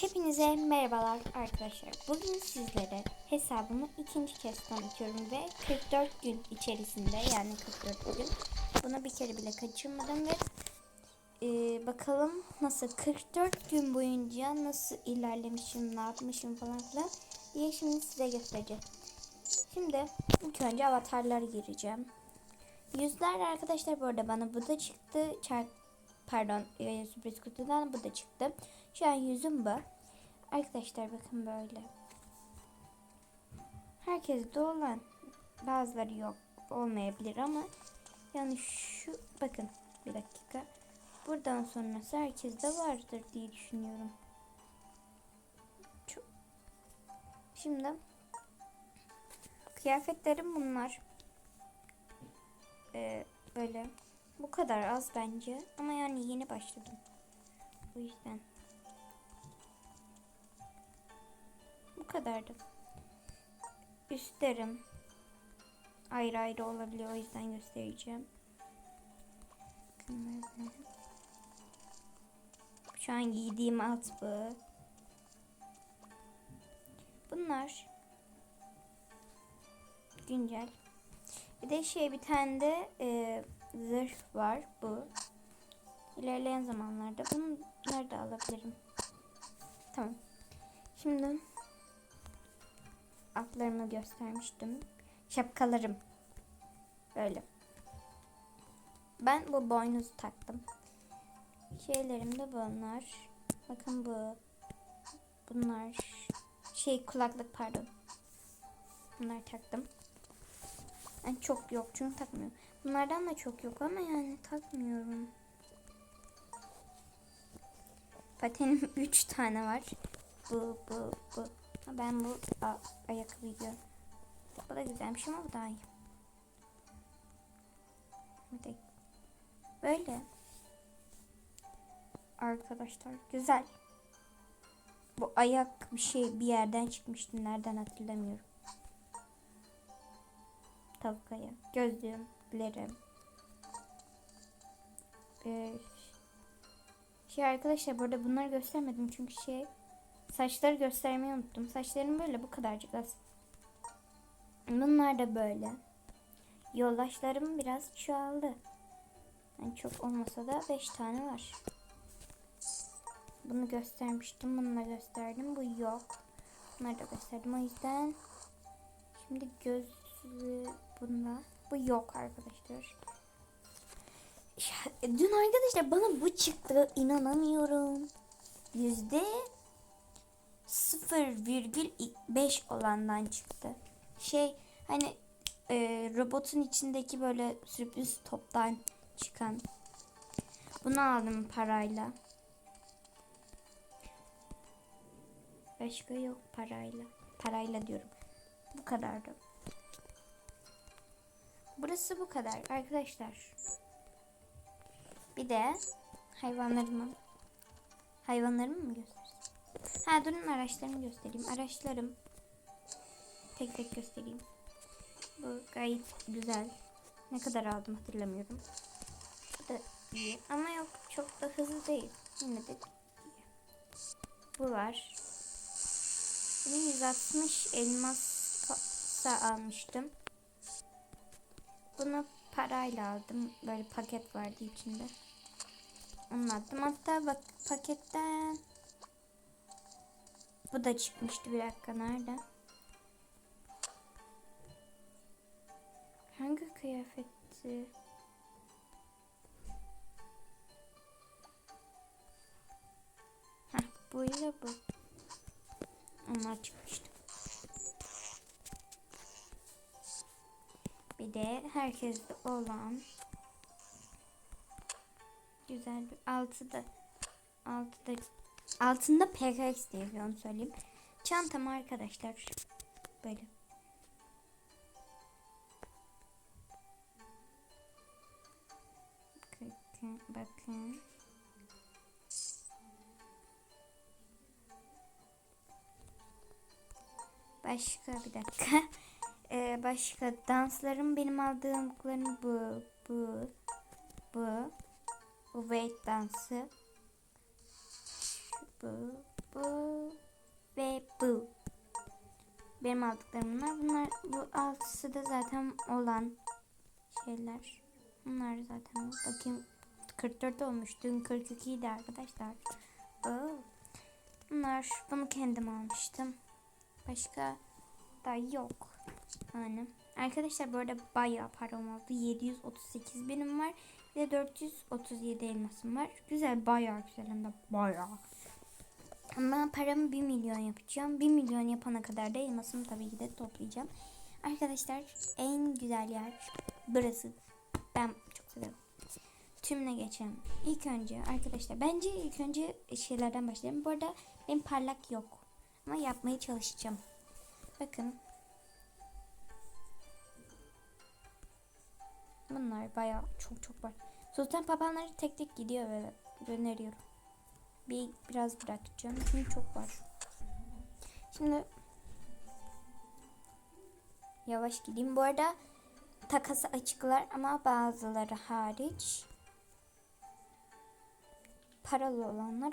Hepinize merhabalar arkadaşlar. Bugün sizlere hesabımı ikinci kez tanıtıyorum ve 44 gün içerisinde yani 44 gün bunu bir kere bile kaçırmadım ve e, bakalım nasıl 44 gün boyunca nasıl ilerlemişim, ne yapmışım falan filan diye şimdi size göstereceğim. Şimdi ilk önce avatarlara gireceğim. Yüzler arkadaşlar bu arada bana bu da çıktı. Çark pardon e, sürpriz kutudan bu da çıktı. Şu an yüzüm bu. Arkadaşlar bakın böyle. Herkes de olan bazıları yok olmayabilir ama yani şu bakın bir dakika. Buradan sonrası herkeste vardır diye düşünüyorum. Çok. Şimdi kıyafetlerim bunlar. Ee, böyle bu kadar az bence ama yani yeni başladım. O yüzden. Bu kadardı. Üstlerim ayrı ayrı olabiliyor o yüzden göstereceğim. Şu an giydiğim alt bu. Bunlar güncel. Bir de şey bir tane de e, zırh var bu. İlerleyen zamanlarda bunları da alabilirim. Tamam. Şimdi atlarımı göstermiştim. Şapkalarım. Böyle. Ben bu boynuzu taktım. Şeylerim de bunlar. Bakın bu. Bunlar şey kulaklık pardon. Bunları taktım. Yani çok yok çünkü takmıyorum. Bunlardan da çok yok ama yani takmıyorum. Patenim 3 tane var. Bu, bu, bu. Ben bu ayakkabıyı giyiyorum. Bu da güzelmiş ama bu daha iyi. Böyle. Arkadaşlar güzel. Bu ayak bir şey bir yerden çıkmıştı. Nereden hatırlamıyorum. Tavuk ayağı. Gözlüğümlerim. Ee, şey arkadaşlar burada bunları göstermedim çünkü şey saçları göstermeyi unuttum. Saçlarım böyle bu kadarcık az. Bunlar da böyle. Yoldaşlarım biraz çoğaldı. Yani çok olmasa da 5 tane var. Bunu göstermiştim. Bunu da gösterdim. Bu yok. Bunları da gösterdim. O yüzden şimdi gözlüğü bunda. Bu yok arkadaşlar. Dün arkadaşlar bana bu çıktı. İnanamıyorum. Yüzde 0,5 olandan çıktı. Şey hani e, robotun içindeki böyle sürpriz toptan çıkan. Bunu aldım parayla. Başka yok parayla. Parayla diyorum. Bu kadardı. Burası bu kadar arkadaşlar. Bir de hayvanlarımı hayvanlarımı mı göstereyim? Ha durun araçlarımı göstereyim. Araçlarım tek tek göstereyim. Bu gayet güzel. Ne kadar aldım hatırlamıyorum. Bu da iyi ama yok çok da hızlı değil. Yine de iyi. Bu var. Bunu 160 elmasa almıştım. Bunu parayla aldım. Böyle paket vardı içinde. Onu aldım. Hatta bak paketten bu da çıkmıştı bir dakika nerede? Hangi kıyafetti? Heh, bu ile bu. Onlar çıkmıştı. De herkeste olan güzel bir altıda altıda altında PKX diye bir onu söyleyeyim. Çantam arkadaşlar böyle. Bakın, bakın. Başka bir dakika. Ee, başka danslarım benim aldığımlarım bu, bu, bu, bu weight dansı, bu, bu, Bu. Benim aldıklarım bunlar. Bunlar bu altısı da zaten olan şeyler. Bunlar zaten bakayım 44 olmuş. Dün 42 idi arkadaşlar. Oo. Bunlar bunu kendim almıştım. Başka da yok. Yani. Arkadaşlar bu arada bayağı param oldu. 738 benim var. Ve 437 elmasım var. Güzel bayağı güzel hem de bayağı. Ama paramı 1 milyon yapacağım. 1 milyon yapana kadar da elmasımı tabii ki de toplayacağım. Arkadaşlar en güzel yer burası. Ben çok seviyorum. Tümüne geçelim. İlk önce arkadaşlar bence ilk önce şeylerden başlayalım. Bu arada benim parlak yok. Ama yapmaya çalışacağım. Bakın. Bunlar bayağı çok çok var. Sultan papağanları tek tek gidiyor böyle. Öneriyorum. Bir biraz bırakacağım. Çünkü çok var. Şimdi yavaş gideyim. Bu arada takası açıklar ama bazıları hariç paralı olanlar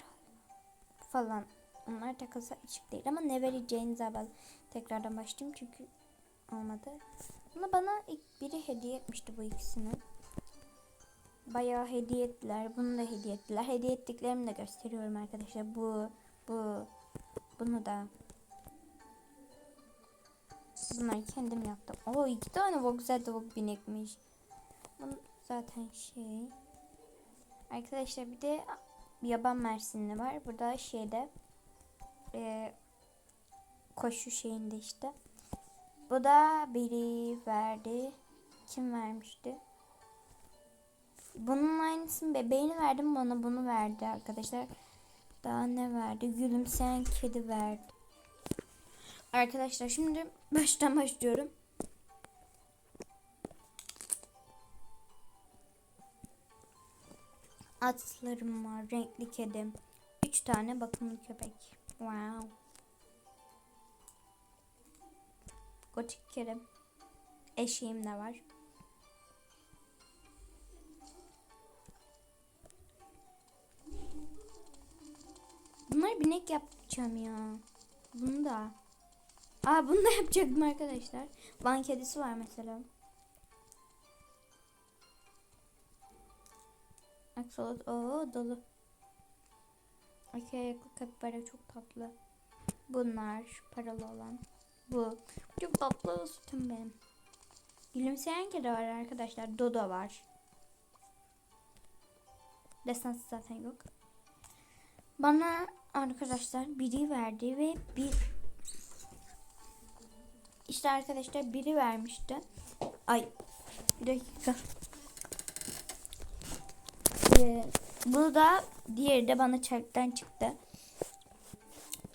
falan onlar takası açık değil ama ne vereceğinize bağlı. Tekrardan başlayayım çünkü olmadı. Bunu bana ilk biri hediye etmişti bu ikisini. Bayağı hediye ettiler. Bunu da hediye ettiler. Hediye ettiklerimi de gösteriyorum arkadaşlar. Bu, bu, bunu da. Bunları kendim yaptım. Oo iki tane Voxel Dog binekmiş. Bunu zaten şey. Arkadaşlar bir de yaban mersinli var. Burada şeyde e, koşu şeyinde işte. Bu da biri verdi. Kim vermişti? Bunun aynısını bebeğini verdim bana bunu verdi arkadaşlar. Daha ne verdi? Gülümseyen kedi verdi. Arkadaşlar şimdi baştan başlıyorum. Atlarım var, renkli kedim. Üç tane bakımlı köpek. Wow. Gotik kedim. Eşeğim de var. Bunlar binek yapacağım ya. Bunu da. Aa bunu da yapacaktım arkadaşlar. Van kedisi var mesela. Aksolot o dolu. Akayaklı kapibara çok tatlı. Bunlar paralı olan. Bu. Çok tatlı sütüm benim. Gülümseyen kedi var arkadaşlar. Dodo var. Destansı zaten yok. Bana arkadaşlar biri verdi ve bir işte arkadaşlar biri vermişti. Ay bir dakika. Ee, bu da diğeri de bana çarktan çıktı.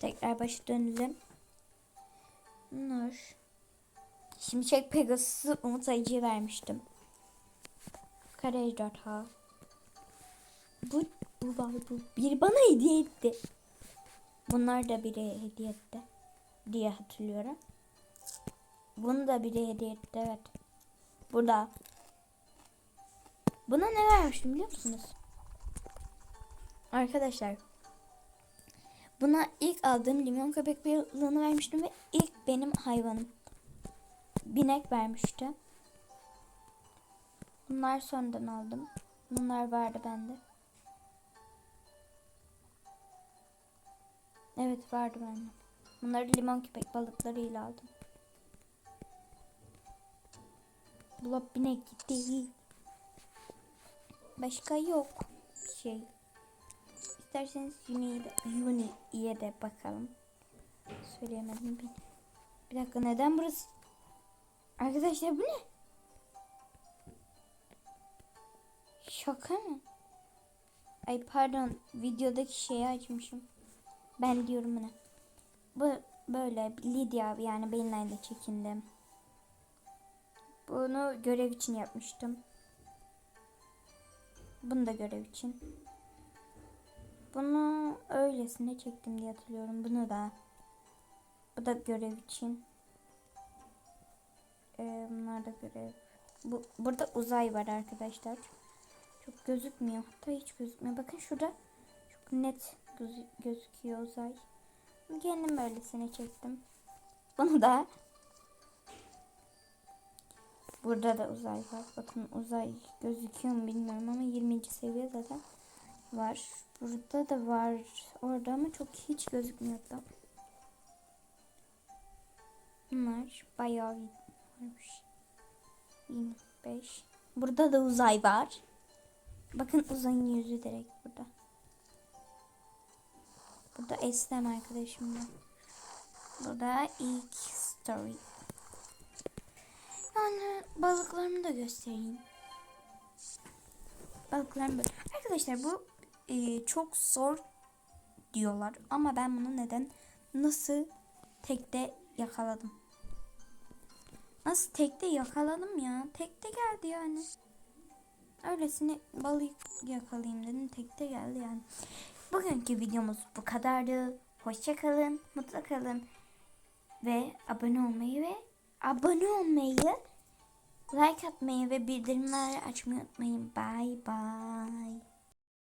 Tekrar başa dönelim. Nur. Şimşek Pegasus'u Umut Ayıcı'ya vermiştim. Kara ejderha. Bu, bu var bu. Biri bana hediye etti. Bunlar da biri hediye etti. Diye hatırlıyorum. Bunu da biri hediye etti evet. Burada. Buna ne vermiştim biliyor musunuz? Arkadaşlar. Buna ilk aldığım limon köpek balığını vermiştim ve ilk benim hayvanım. Binek vermişti. Bunlar sonradan aldım. Bunlar vardı bende. Evet vardı bende. Bunları limon köpek balıklarıyla aldım. Bulap binek gitti. Başka yok şey. İsterseniz Uni'ye de, bakalım. Söyleyemedim bir. Bir dakika neden burası? Arkadaşlar bu ne? Şaka mı? Ay pardon videodaki şeyi açmışım. Ben diyorum buna. Bu böyle Lydia yani benimle de çekindim. Bunu görev için yapmıştım. Bunu da görev için. Bunu öylesine çektim diye hatırlıyorum. Bunu da. Bu da görev için. Ee, bunlar da görev. Bu, burada uzay var arkadaşlar. Çok gözükmüyor. Hatta hiç gözükmüyor. Bakın şurada çok net göz, gözüküyor uzay. kendim böylesine çektim. Bunu da Burada da uzay var. Bakın uzay gözüküyor mu bilmiyorum ama 20. seviye zaten var. Burada da var. Orada ama çok hiç gözükmüyordu. Bunlar bayağı varmış. 25. Burada da uzay var. Bakın uzayın yüzü direkt burada. Burada Eslem arkadaşım var. Burada ilk story. Yani balıklarımı da göstereyim. Balıklarım böyle. Arkadaşlar bu e, çok zor diyorlar ama ben bunu neden nasıl tekte yakaladım. Nasıl tekte yakaladım ya? Tekte geldi yani. Öylesine balık yakalayayım dedim. Tekte geldi yani. Bugünkü videomuz bu kadardı. Hoşça kalın, mutlu kalın ve abone olmayı ve abone olmayı, like atmayı ve bildirimleri açmayı unutmayın. Bye bye.